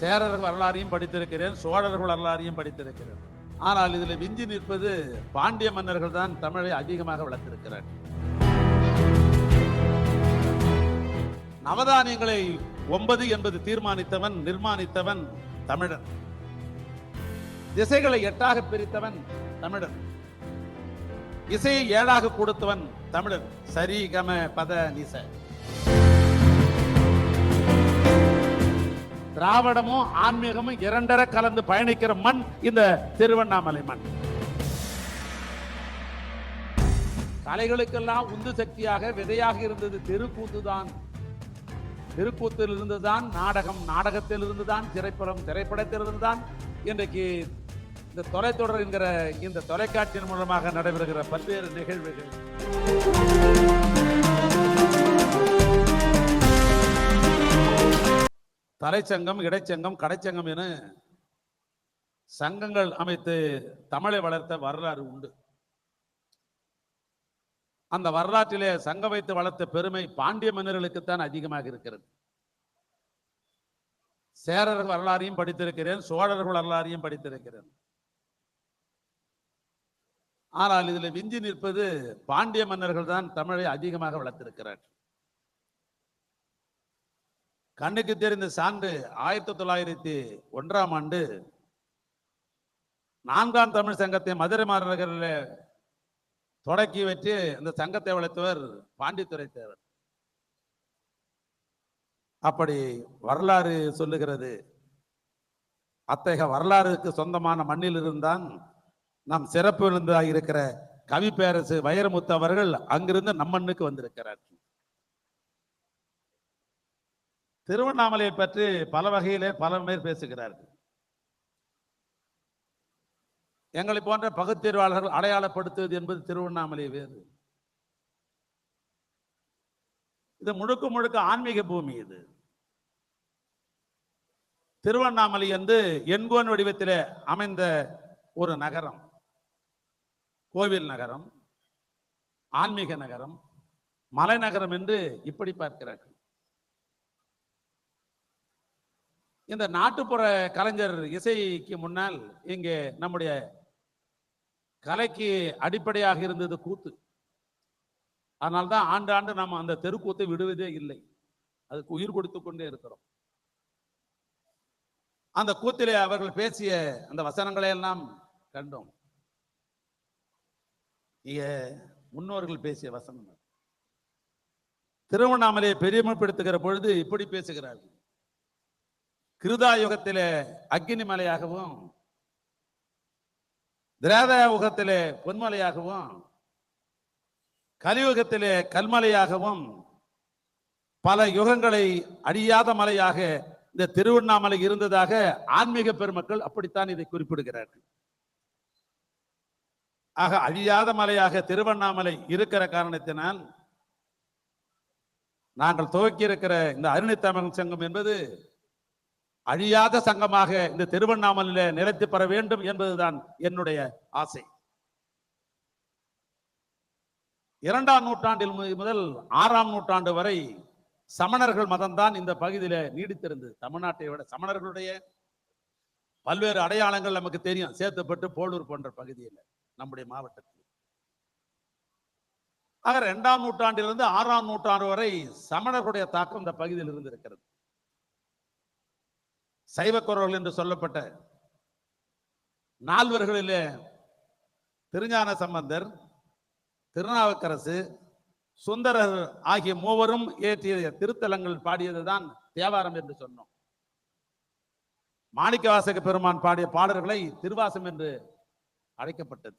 சேரர் வரலாறையும் படித்திருக்கிறேன் சோழர்கள் வரலாறையும் படித்திருக்கிறேன். ஆனால் இதில் விஞ்சி நிற்பது பாண்டிய மன்னர்கள் தான் தமிழை அதிகமாக வளர்த்திருக்கிறார் நவதானியங்களை ஒன்பது என்பது தீர்மானித்தவன் நிர்மாணித்தவன் தமிழன். திசைகளை எட்டாக பிரித்தவன் தமிழன். இசையை ஏழாக கொடுத்தவன் தமிழன். சரி கம பத நிச. திராவிடமும் ஆன்மீகமும் இரண்டரை கலந்து பயணிக்கிற மண் இந்த திருவண்ணாமலை மண். கலைகளுக்கெல்லாம் உந்து சக்தியாக விதையாக இருந்தது தெருக்கூத்து தான். திருக்கூத்தில் இருந்துதான் நாடகம் நாடகத்தில் இருந்துதான் திரைப்படம் திரைப்படத்தில் இருந்துதான் இன்றைக்கு இந்த தொலைத்தொடர் என்கிற இந்த தொலைக்காட்சியின் மூலமாக நடைபெறுகிற பல்வேறு நிகழ்வுகள். தலைச்சங்கம் இடைச்சங்கம் கடைச்சங்கம் என சங்கங்கள் அமைத்து தமிழை வளர்த்த வரலாறு உண்டு. அந்த வரலாற்றிலே சங்கம் வைத்து வளர்த்த பெருமை பாண்டிய மன்னர்களுக்குத்தான் அதிகமாக இருக்கிறது. சேரர் வரலாறையும் படித்திருக்கிறேன் சோழர்கள் வரலாறையும் படித்திருக்கிறேன். ஆனால் இதில் விஞ்சி நிற்பது பாண்டிய மன்னர்கள் தான் தமிழை அதிகமாக வளர்த்திருக்கிறார் கண்ணுக்கு தெரிந்த சான்று ஆயிரத்தி தொள்ளாயிரத்தி ஒன்றாம் ஆண்டு நான்காம் தமிழ் சங்கத்தை மதுரை மாநகரில் தொடக்கி வைத்து அந்த சங்கத்தை வளர்த்தவர் பாண்டித்துரை தேவர். அப்படி வரலாறு சொல்லுகிறது. அத்தகைய வரலாறுக்கு சொந்தமான மண்ணில் இருந்தான் நம் சிறப்பு விருந்தாக இருக்கிற கவி பேரரசு வைரமுத்து அவர்கள் அங்கிருந்து நம்மண்ணுக்கு வந்திருக்கிறார். திருவண்ணாமலையை பற்றி பல வகையிலே பல பேர் பேசுகிறார்கள். எங்களை போன்ற பகுத்தேர்வாளர்கள் அடையாளப்படுத்துவது என்பது திருவண்ணாமலை வேறு. இது முழுக்க முழுக்க ஆன்மீக பூமி இது. திருவண்ணாமலை என்று எண்கோன் வடிவத்தில் அமைந்த ஒரு நகரம். கோவில் நகரம் ஆன்மீக நகரம் மலை நகரம் என்று இப்படி பார்க்கிறார்கள். இந்த நாட்டுப்புற கலைஞர் இசைக்கு முன்னால் இங்கே நம்முடைய கலைக்கு அடிப்படையாக இருந்தது கூத்து. அதனால்தான் ஆண்டு ஆண்டு நாம் அந்த தெருக்கூத்தை விடுவதே இல்லை. அதுக்கு உயிர் கொடுத்து கொண்டே இருக்கிறோம். அந்த கூத்திலே அவர்கள் பேசிய அந்த வசனங்களை எல்லாம் கண்டோம். முன்னோர்கள் பேசிய வசனம் திருவண்ணாமலையை பெருமைப்படுத்துகிற பொழுது இப்படி பேசுகிறார்கள். கிருதா யுகத்திலே அக்னி மலையாகவும் திராதயுகத்திலே பொன்மலையாகவும் கலியுகத்திலே கல்மலையாகவும் பல யுகங்களை அழியாத மலையாக இந்த திருவண்ணாமலை இருந்ததாக ஆன்மீக பெருமக்கள் அப்படித்தான் இதை குறிப்பிடுகிறார்கள். ஆக அழியாத மலையாக திருவண்ணாமலை இருக்கிற காரணத்தினால் நாங்கள் துவக்கி இருக்கிற இந்த அருணி தமிழ் சங்கம் என்பது அழியாத சங்கமாக இந்த திருவண்ணாமலையில நிலைத்து பெற வேண்டும் என்பதுதான் என்னுடைய ஆசை. இரண்டாம் நூற்றாண்டில் முதல் ஆறாம் நூற்றாண்டு வரை சமணர்கள் மதம்தான் இந்த பகுதியில நீடித்திருந்தது. தமிழ்நாட்டை விட சமணர்களுடைய பல்வேறு அடையாளங்கள் நமக்கு தெரியும். சேர்த்தப்பட்டு போலூர் போன்ற பகுதியில் நம்முடைய மாவட்டத்தில். ஆக இரண்டாம் நூற்றாண்டிலிருந்து ஆறாம் நூற்றாண்டு வரை சமணர்களுடைய தாக்கம் இந்த பகுதியில் இருந்திருக்கிறது. சைவக்குறவர்கள் என்று சொல்லப்பட்ட நால்வர்களிலே திருஞான சம்பந்தர் திருநாவுக்கரசு சுந்தரர் ஆகிய மூவரும் இயற்றிய திருத்தலங்கள் பாடியதுதான் தேவாரம் என்று சொன்னோம். மாணிக்கவாசக பெருமான் பாடிய பாடல்களை திருவாசம் என்று அழைக்கப்பட்டது.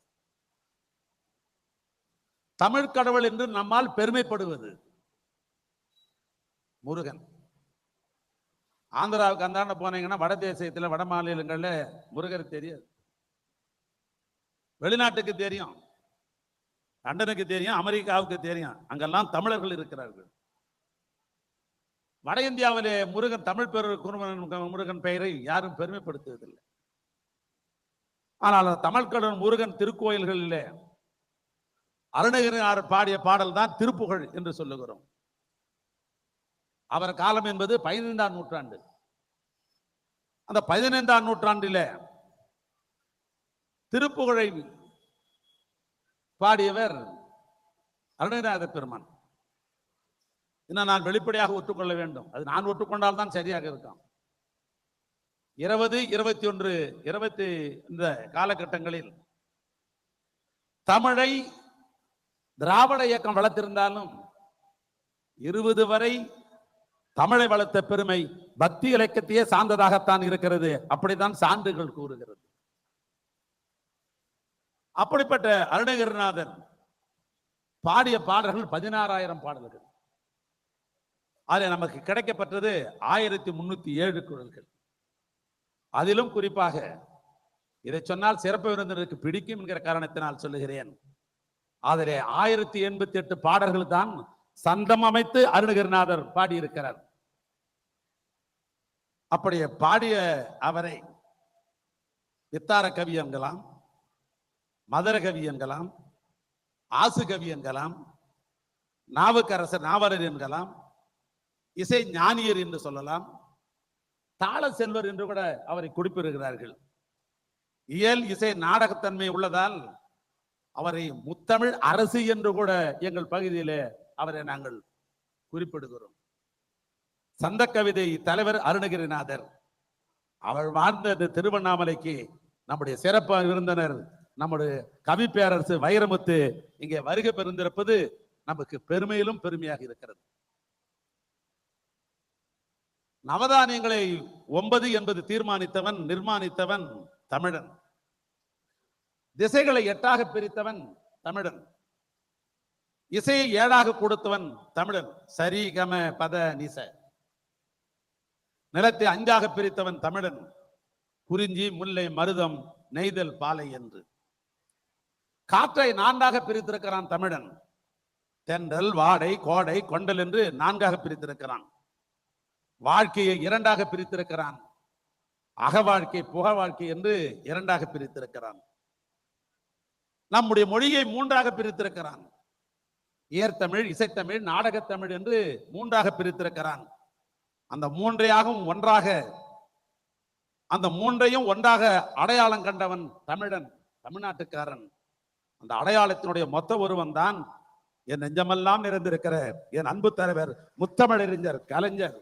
தமிழ் கடவுள் என்று நம்மால் பெருமைப்படுவது முருகன். ஆந்திராவுக்கு அந்தாண்ட போனீங்கன்னா வட தேசத்துல வட மாநிலங்களில் முருகர் தெரியாது. வெளிநாட்டுக்கு தெரியும். லண்டனுக்கு தெரியும் அமெரிக்காவுக்கு தெரியும். அங்கெல்லாம் தமிழர்கள் இருக்கிறார்கள். வட இந்தியாவிலே முருகன் தமிழ் பெரு குருமன் முருகன் பெயரை யாரும் பெருமைப்படுத்துவதில்லை. ஆனால் தமிழ்கடன் முருகன் திருக்கோயில்களிலே அருணகிரியார் பாடிய பாடல் தான் திருப்புகழ் என்று சொல்லுகிறோம். அவர் காலம் என்பது பதினைந்தாம் நூற்றாண்டு. அந்த பதினைந்தாம் நூற்றாண்டிலே திருப்புகழை பாடியவர் அருணகிரிநாத பெருமான். இன்னும் நான் வெளிப்படையாக ஒத்துக்கொள்ள வேண்டும்? அது நான் ஒத்துக்கொண்டால் தான் சரியாக இருக்கும். இருபது இருபத்தி ஒன்று இருபத்தி இந்த காலகட்டங்களில் தமிழை திராவிட இயக்கம் வளர்த்திருந்தாலும் இருபது வரை தமிழை வளர்த்த பெருமை பக்தி இலக்கியத்தையே சார்ந்ததாகத்தான் இருக்கிறது. அப்படித்தான் சான்றுகள் கூறுகிறது. அப்படிப்பட்ட அருணகிரிநாதர் பாடிய பாடல்கள் பதினாறாயிரம் பாடல்கள். அதில் நமக்கு கிடைக்கப்பட்டது ஆயிரத்தி முன்னூத்தி ஏழு குரல்கள். அதிலும் குறிப்பாக இதை சொன்னால் சிறப்பு விருந்தினருக்கு பிடிக்கும் என்கிற காரணத்தினால் சொல்லுகிறேன். அதிலே ஆயிரத்தி எண்பத்தி எட்டு பாடல்கள் தான் சந்தம் அமைத்து அருணகிரிநாதர் பாடியிருக்கிறார். அப்படியே பாடிய அவரை வித்தார கவி என்கலாம் மதுர கவி என்கலாம் ஆசு கவி என்கலாம் நாவுக்கரசர் நாவலர் என்கலாம் இசை ஞானியர் என்று சொல்லலாம் தாள செல்வர் என்று கூட அவரை குறிப்பிடுகிறார்கள். இயல் இசை நாடகத்தன்மை உள்ளதால் அவரை முத்தமிழ் அரசு என்று கூட எங்கள் பகுதியிலே அவரை நாங்கள் குறிப்பிடுகிறோம். சந்த கவிதை தலைவர் அருணகிரிநாதர். அவர் வாழ்ந்த திருவண்ணாமலைக்கு நம்முடைய சிறப்பு விருந்தினர் நம்முடைய கவி பேரரசு வைரமுத்து இங்கே வருகை பெருந்திருப்பது நமக்கு பெருமையிலும் பெருமையாக இருக்கிறது. நவதானியங்களை ஒன்பது என்பது தீர்மானித்தவன் நிர்மாணித்தவன் தமிழன். திசைகளை எட்டாக பிரித்தவன் தமிழன். இசையை ஏழாக கொடுத்தவன் தமிழன். சரி கம பத நிச. நிலத்தை அஞ்சாக பிரித்தவன் தமிழன். குறிஞ்சி முல்லை மருதம் நெய்தல் பாலை என்று. காற்றை நான்காக பிரித்திருக்கிறான் தமிழன். தென்றல் வாடை கோடை கொண்டல் என்று நான்காக பிரித்திருக்கிறான். வாழ்க்கையை இரண்டாக பிரித்திருக்கிறான். அக வாழ்க்கை புக வாழ்க்கை என்று இரண்டாக பிரித்திருக்கிறான். நம்முடைய மொழியை மூன்றாக பிரித்திருக்கிறான். ஏர்த்தமிழ் இசைத்தமிழ் நாடகத்தமிழ் என்று மூன்றாக பிரித்திருக்கிறான். அந்த மூன்றையாகவும் ஒன்றாக அந்த மூன்றையும் ஒன்றாக அடையாளம் கண்டவன் தமிழன் தமிழ்நாட்டுக்காரன். அந்த அடையாளத்தினுடைய மொத்த ஒருவன் தான் என் நெஞ்சமெல்லாம் நிறைந்திருக்கிற என் அன்பு தலைவர் முத்தமிழறிஞர் கலைஞர்.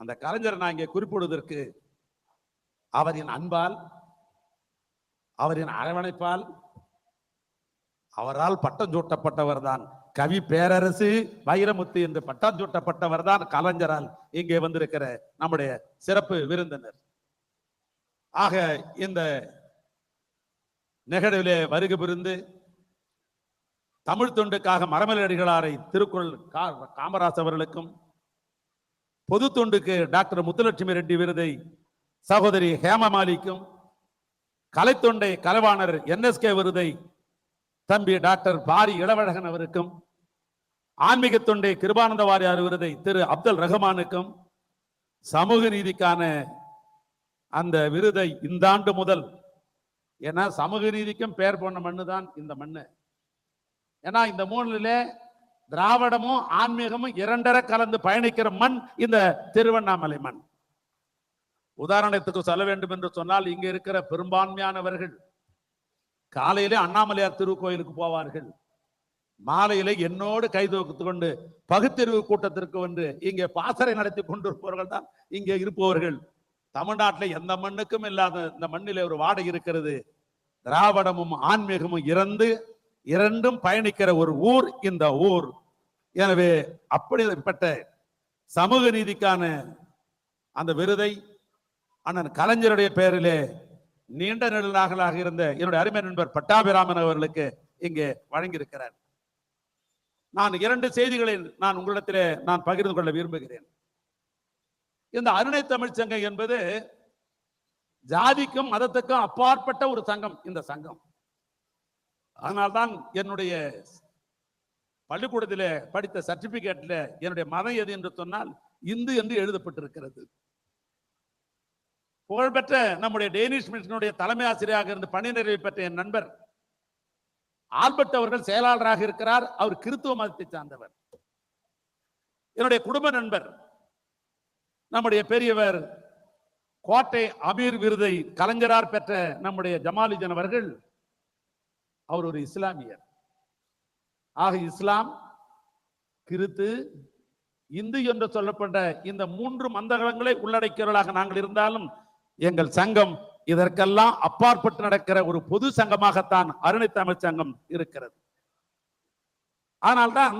அந்த கலைஞர் நான் இங்கே குறிப்பிடுவதற்கு அவரின் அன்பால் அவரின் அரவணைப்பால் அவரால் பட்டம் சூட்டப்பட்டவர் தான் கவி பேரரசு வைரமுத்து என்று பட்டம் சூட்டப்பட்டவர் தான் கலைஞரால் இங்கே வந்திருக்கிற நம்முடைய சிறப்பு விருந்தினர். ஆக இந்த நிகழ்விலே வருகை புரிந்து தமிழ் தொண்டுக்காக மரமலடிகளாரை திருக்குறள் கா- காமராஜ் அவர்களுக்கும் பொது தொண்டுக்கு டாக்டர் முத்துலட்சுமி ரெட்டி விருதை சகோதரி ஹேமமாலிக்கும் கலைத்தொண்டை கலைவாணர் என்எஸ்கே விருதை தம்பி டாக்டர் பாரி இளவழகன் அவருக்கும் ஆன்மீக தொண்டை கிருபானந்த வாரியார் விருதை திரு அப்துல் ரஹ்மானுக்கும் சமூக நீதிக்கான அந்த விருதை இந்த ஆண்டு முதல் ஏன்னா சமூக நீதிக்கும் பெயர் போன மண்ணு தான் இந்த மண்ணு. ஏன்னா இந்த மூணுல திராவிடமும் ஆன்மீகமும் இரண்டரை கலந்து பயணிக்கிற மண் இந்த திருவண்ணாமலை மண். உதாரணத்துக்கு சொல்ல வேண்டும் என்று சொன்னால் இங்க இருக்கிற பெரும்பான்மையானவர்கள் காலையிலே அண்ணாமலையார் திருக்கோயிலுக்கு போவார்கள். மாலையிலே என்னோடு கைதோக்கு கொண்டு பகுத்தறிவு கூட்டத்திற்கு வந்து இங்கே பாசறை நடத்தி கொண்டிருப்பவர்கள் தான் இங்கே இருப்பவர்கள். தமிழ்நாட்டில் எந்த மண்ணுக்கும் இல்லாத இந்த மண்ணில் ஒரு வாடகை இருக்கிறது. திராவிடமும் ஆன்மீகமும் இறந்து இரண்டும் பயணிக்கிற ஒரு ஊர் இந்த ஊர். எனவே அப்படிப்பட்ட சமூக நீதிக்கான அந்த விருதை அண்ணன் கலைஞருடைய பெயரிலே நீண்ட நெடுநாகலாக இருந்த என்னுடைய அருமை நண்பர் பட்டாபிராமன் அவர்களுக்கு இங்கே வழங்கியிருக்கிறார். நான் இரண்டு செய்திகளை நான் உங்களிடத்திலே நான் பகிர்ந்து கொள்ள விரும்புகிறேன். இந்த அருணை தமிழ்ச் சங்கம் என்பது ஜாதிக்கும் மதத்துக்கும் அப்பாற்பட்ட ஒரு சங்கம் இந்த சங்கம். அதனால்தான் என்னுடைய பள்ளிக்கூடத்திலே படித்த சர்டிபிகேட்ல என்னுடைய மதம் எது என்று சொன்னால் இந்து என்று எழுதப்பட்டிருக்கிறது. புகழ்பெற்ற நம்முடைய டேனிஷ் மிஷனுடைய தலைமை ஆசிரியராக இருந்து பணி நிறைவு பெற்ற என் நண்பர். ஆல்பர்ட் அவர்கள் செயலாளராக இருக்கிறார். அவர் கிறித்துவ மதத்தை சார்ந்தவர். என்னுடைய குடும்ப நண்பர் நம்முடைய பெரியவர் கோட்டை அமீர் விருதை கலைஞரார் பெற்ற நம்முடைய ஜமாலிஜன் அவர்கள் அவர் ஒரு இஸ்லாமியர். ஆக இஸ்லாம் கிறித்து இந்து என்று சொல்லப்பட்ட இந்த மூன்று மந்தகங்களை உள்ளடக்கியவர்களாக நாங்கள் இருந்தாலும் எங்கள் சங்கம் இதற்கெல்லாம் அப்பாற்பட்டு நடக்கிற ஒரு பொது சங்கமாகத்தான் அருணை தமிழ் சங்கம் இருக்கிறது. ஆனால்தான்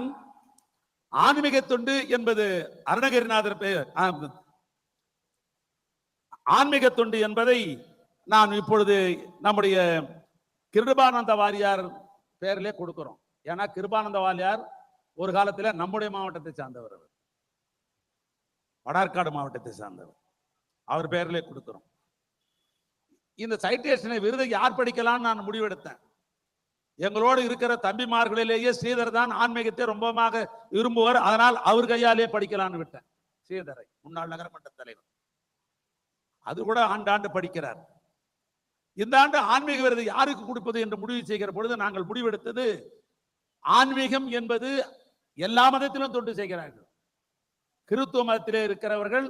ஆன்மீக தொண்டு என்பது அருணகிரிநாதர் பெயர் ஆன்மீக தொண்டு என்பதை நான் இப்பொழுது நம்முடைய கிருபானந்த வாரியார் பேரிலே கொடுக்கிறோம். ஏன்னா கிருபானந்த வாரியார் ஒரு காலத்துல நம்முடைய மாவட்டத்தை சார்ந்தவர் அவர். வடார்காடு மாவட்டத்தை சார்ந்தவர். அவர் பேரிலே கொடுக்கிறோம். இந்த சைட்டேஷனை விருதை யார் படிக்கலாம்னு நான் முடிவெடுத்தேன். எங்களோடு இருக்கிற தம்பிமார்களிலேயே ஸ்ரீதர் தான் ஆன்மீகத்தை ரொம்பமாக விரும்புவார். அதனால் அவர் கையாலே படிக்கலாம்னு விட்டேன். ஸ்ரீதரை முன்னாள் நகரமன்ற தலைவர். அது கூட ஆண்டாண்டு படிக்கிறார். இந்த ஆண்டு ஆன்மீக விருது யாருக்கு கொடுப்பது என்று முடிவு செய்கிற பொழுது நாங்கள் முடிவெடுத்தது ஆன்மீகம் என்பது எல்லா மதத்திலும் தொண்டு செய்கிறார்கள். கிறித்துவ மதத்திலே இருக்கிறவர்கள்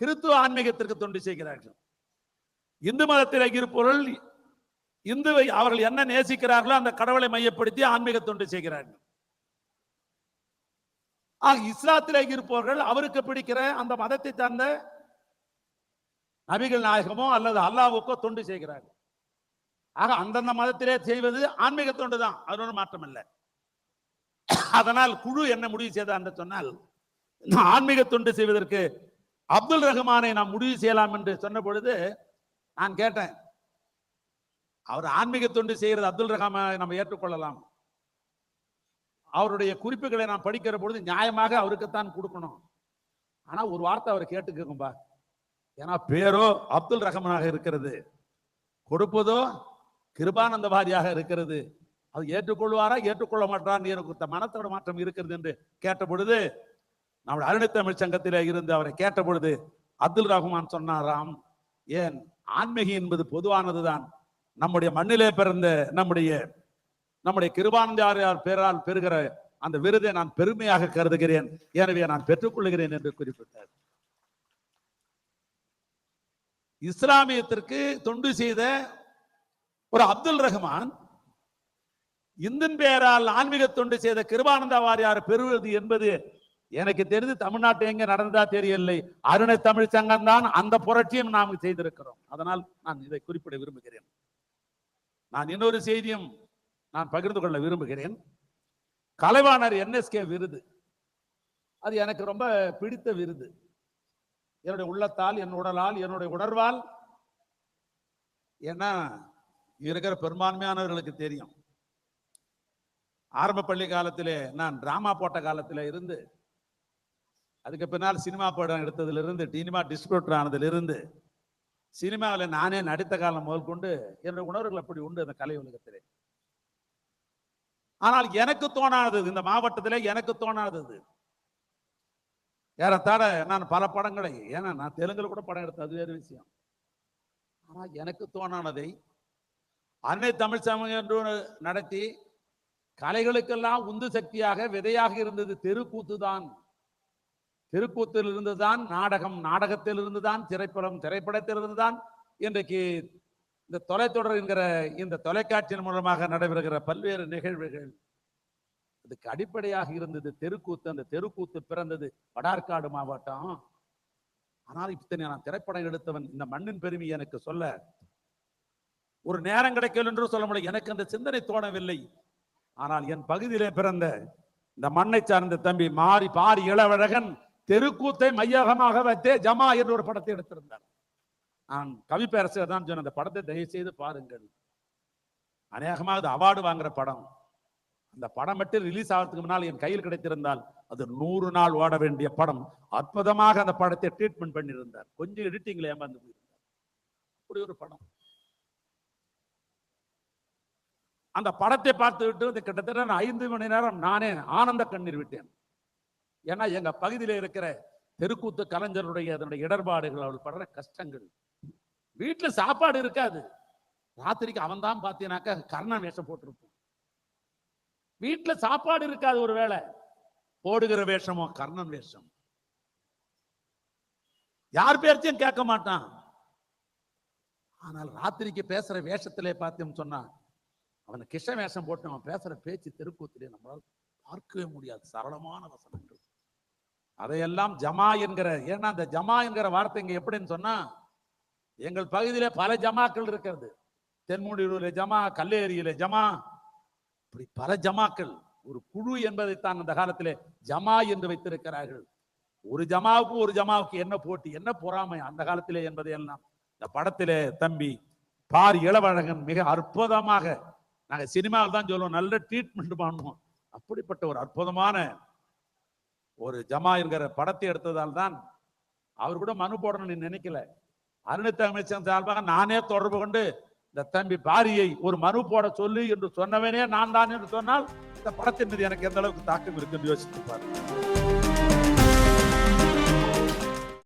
கிறித்துவ ஆன்மீகத்திற்கு தொண்டு செய்கிறார்கள். இந்து மதத்தில் இருப்பவர்கள் இந்துவை அவர்கள் என்ன நேசிக்கிறார்களோ அந்த கடவுளை மையப்படுத்தி ஆன்மீக தொண்டு செய்கிறார்கள். ஆக இஸ்லாத்திலே இருப்பவர்கள் அவருக்கு பிடிக்கிற அந்த மதத்தை சார்ந்த நபிகள் நாயகமோ அல்லது அல்லாவுக்கோ தொண்டு செய்கிறார்கள். ஆக அந்தந்த மதத்திலே செய்வது ஆன்மீக தொண்டு தான் அது ஒன்றும் மாற்றம் இல்லை அதனால் குழு என்ன முடிவு செய்தார் என்று சொன்னால் ஆன்மீக தொண்டு செய்வதற்கு அப்துல் ரஹ்மானை நாம் முடிவு செய்யலாம் என்று சொன்ன பொழுது நான் கேட்டேன். அவர் ஆன்மீக தொண்டு செய்கிறது அப்துல் ரஹ்மானை நம்ம ஏற்றுக்கொள்ளலாம். அவருடைய குறிப்புகளை நான் படிக்கிற பொழுது நியாயமாக அவருக்குத்தான் கொடுக்கணும். ஆனா ஒரு வார்த்தை அவர் கேட்டுக்கோங்கப்பா ஏன்னா பேரோ அப்துல் ரஹமானாக இருக்கிறது. கொடுப்பதோ கிருபானந்த பாரியாக இருக்கிறது. அது ஏற்றுக்கொள்வாரா ஏற்றுக்கொள்ள மாட்டான் எனக்கு மனத்தோட மாற்றம் இருக்கிறது என்று கேட்ட பொழுது நம்முடைய அருணை தமிழ் சங்கத்திலே இருந்து அவரை கேட்ட பொழுது அப்துல் ரஹ்மான் சொன்னாராம் ஏன் ஆன்மீகம் என்பது பொதுவானதுதான். நம்முடைய மண்ணிலே பிறந்த நம்முடைய நம்முடைய கிருபானந்தாரியார் பேரால் பெறுகிற அந்த விருதை நான் பெருமையாக கருதுகிறேன். எனவே நான் பெற்றுக்கொள்கிறேன் என்று குறிப்பிட்டார். இஸ்லாமியத்திற்கு தொண்டு செய்த ஒரு அப்துல் ரஹ்மான் இந்தின் பெயரால் ஆன்மீக தொண்டு செய்த கிருபானந்த வாரியார் பெறுவது என்பது எனக்கு தெரிந்து தமிழ்நாட்டு எங்க நடந்ததா தெரியவில்லை. அருணை தமிழ் சங்கம் தான் அந்த புரட்சியும் நாம் செய்திருக்கிறோம். அதனால் நான் இதை குறிப்பிட விரும்புகிறேன். நான் இன்னொரு செய்தியும் நான் பகிர்ந்து கொள்ள விரும்புகிறேன். கலைவாணர் என்எஸ்கே விருது. அது எனக்கு ரொம்ப பிடித்த விருது. என்னுடைய உள்ளத்தால் என் உடலால் என்னுடைய உணர்வால் ஏன்னா இருக்கிற பெரும்பான்மையானவர்களுக்கு தெரியும். ஆரம்ப பள்ளி காலத்திலே நான் டிராமா போட்ட காலத்திலே இருந்து அதுக்கு பின்னால் சினிமா படம் எடுத்ததிலிருந்து சினிமா டிஸ்ட்ரிபியூட்டர் ஆனதிலிருந்து சினிமாவில் நானே நடித்த காலம் முதல் கொண்டு என்னுடைய உணர்வுகள் அப்படி உண்டு அந்த கலை உலகத்திலே. ஆனால் எனக்கு தோணாதது இந்த மாவட்டத்திலே எனக்கு தோணாதது. ஏறத்தாழ நான் பல படங்களை ஏன்னா நான் தெலுங்குல கூட படம் எடுத்தேன் அது வேறு விஷயம். ஆனா எனக்கு தோணானதை அன்னை தமிழ் சமயம் என்று நடத்தி கலைகளுக்கெல்லாம் உந்து சக்தியாக விதையாக இருந்தது தெருக்கூத்து தான் தெருக்கூத்தில் இருந்துதான் நாடகம் நாடகத்தில் இருந்துதான் திரைப்படம் திரைப்படத்தில் இருந்துதான் இன்றைக்கு இந்த தொலைத்தொடர் என்கிற இந்த தொலைக்காட்சியின் மூலமாக நடைபெறுகிற பல்வேறு நிகழ்வுகள். அதுக்கு அடிப்படையாக இருந்தது தெருக்கூத்து. அந்த தெருக்கூத்து பிறந்தது வடார்காடு மாவட்டம். ஆனால் இத்தனை நான் திரைப்படம் எடுத்தவன் இந்த மண்ணின் பெருமை எனக்கு சொல்ல ஒரு நேரம் கிடைக்கல என்று சொல்ல முடியும் எனக்கு அந்த சிந்தனை தோணவில்லை. ஆனால் என் பகுதியிலே பிறந்த இந்த மண்ணை சார்ந்த தம்பி மாறி பாரி இளவழகன் தெருக்கூத்தை மையகமாக வைத்தே ஜமா என்று ஒரு படத்தை எடுத்திருந்தார். நான் கவி பேரரசர் தான் சொன்ன அந்த படத்தை தயவு செய்து பாருங்கள். அநேகமாக அது அவார்டு வாங்குற படம். அந்த படம் மட்டும் ரிலீஸ் ஆகிறதுக்கு முன்னால் என் கையில் கிடைத்திருந்தால் அது நூறு நாள் ஓட வேண்டிய படம். அற்புதமாக அந்த படத்தை ட்ரீட்மெண்ட் பண்ணியிருந்தார். கொஞ்சம் எடிட்டிங்ல ஏமாந்து போயிருந்தார். அப்படி ஒரு படம். அந்த படத்தை பார்த்து விட்டு கிட்டத்தட்ட நான் ஐந்து மணி நேரம் நானே ஆனந்த கண்ணீர் விட்டேன். ஏன்னா எங்க பகுதியில இருக்கிற தெருக்கூத்து கலைஞருடைய அதனுடைய இடர்பாடுகள் அவள் படுற கஷ்டங்கள். வீட்டுல சாப்பாடு இருக்காது. ராத்திரிக்கு அவன் தான் பார்த்தீங்கன்னாக்கா கர்ணன் வேஷம் போட்டிருப்பான். வீட்டுல சாப்பாடு இருக்காது ஒரு வேளை. போடுகிற வேஷமோ கர்ணன் வேஷம். யார் பேர்த்தையும் கேட்க மாட்டான். ஆனால் ராத்திரிக்கு பேசுற வேஷத்திலே பார்த்தோம் சொன்னா அவன் கிஷ வேஷம் போட்டு அவன் பேசுற பேச்சு தெருக்கூத்திலே நம்மளால் பார்க்கவே முடியாது. சரளமான வசனங்கள். அதையெல்லாம் ஜமா என்கிற ஏன்னா அந்த ஜமா என்கிற வார்த்தை இங்க எப்படின்னு சொன்னா எங்கள் பகுதியிலே பல ஜமாக்கள் இருக்கிறது. தென்முடியூரில் ஜமா கல்லேரியில ஜமா இப்படி பல ஜமாக்கள் ஒரு குழு என்பதைத்தான் அந்த காலத்திலே ஜமா என்று வைத்திருக்கிறார்கள். ஒரு ஜமாவுக்கும் ஒரு ஜமாவுக்கு என்ன போட்டி என்ன பொறாமை அந்த காலத்திலே என்பதை எல்லாம் இந்த படத்திலே தம்பி பார் இளவழகன் மிக அற்புதமாக நாங்கள் சினிமாவில் தான் சொல்லுவோம் நல்ல ட்ரீட்மெண்ட் பண்ணுவோம். அப்படிப்பட்ட ஒரு அற்புதமான ஒரு ஜமா என்கிற படத்தை எடுத்ததால் தான் அவர் கூட மனு போடணும்னு நினைக்கல. அருணித்த அமைச்சர் சார்பாக நானே தொடர்பு கொண்டு இந்த தம்பி பாரியை ஒரு மனு போட சொல்லு என்று சொன்னவனே நான் தான் என்று சொன்னால் இந்த படத்தின் மீது எனக்கு எந்த அளவுக்கு தாக்கம் இருக்குன்னு யோசித்து பாருங்க